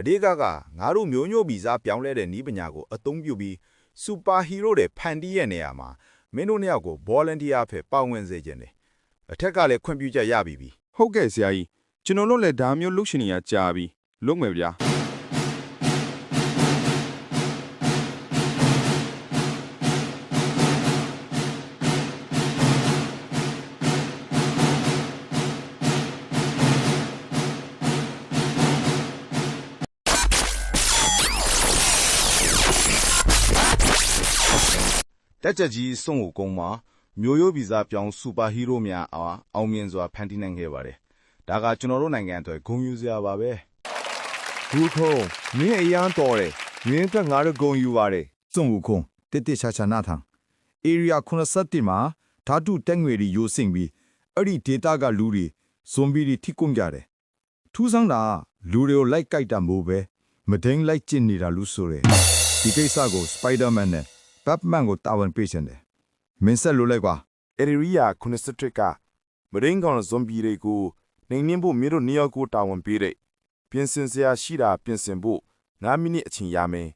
အဓိကကငါတို့မျိုးညို့ဗီဇပြောင်းလဲတဲ့နီးပညာကိုအသုံးပြုပြီးစူပါဟီးရိုးတွေဖန်တီးရဲ့နေရာမှာမင်းတို့နှစ်ယောက်ကို volunteer အဖြစ်ပါဝင်စေခြင်းတယ်အထက်ကလည်းခွင့်ပြုချက်ရပြီပြီဟုတ်ကဲ့ဆရာကြီးကျွန်တော်တို့လည်းဒါမျိုးလှုပ်ရှင်နေရကြာပြီလုပ်မယ်ဗျာ တက်ချက်ကြီးစွန့်ကိုကုန်းမှာမျိုးရိုးဗီဇပြောင်းစူပါဟီးရိုးများအားအောင်မြင်စွာဖန်တီးနိုင်ခဲ့ပါတယ်ဒါကကျွန်တော်တို့နိုင်ငံအတွက်ဂုဏ်ယူစရာပါပဲဘူးခုံးမင်းအရန်တော်တယ်မင်းအတွက်ငါတို့ဂုံယူပါတယ်စွန့်ဝခုံတစ်တစ်ချာချာနာထံ area 87မှာဓာတုတက်ငွေတွေယိုစင်ပြီးအဲ့ဒီ data ကလူတွေဇွန်ဘီတွေထိကုန်ကြတယ်ထူးဆန်းတာလူတွေကိုလိုက်ကြိုက်တာမို့ပဲမဒင်းလိုက်ကျင်နေတာလို့ဆိုရယ်ဒီကိစ္စကို Spider-Man နဲ့ Batman ကိုတာဝန်ပေးချင်တယ်မင်းဆက်လို့လိုက်ကွာအရီရီယာ93ကမရင်းကောင်ဇွန်ဘီတွေကိုနိုင်နှင်းဖို့မြို့တို့နေရာကိုတာဝန်ပေးတဲ့ပြင်ဆင်စရာရှိတာပြင်ဆင်ဖို့9မိနစ်အချိန်ရမယ်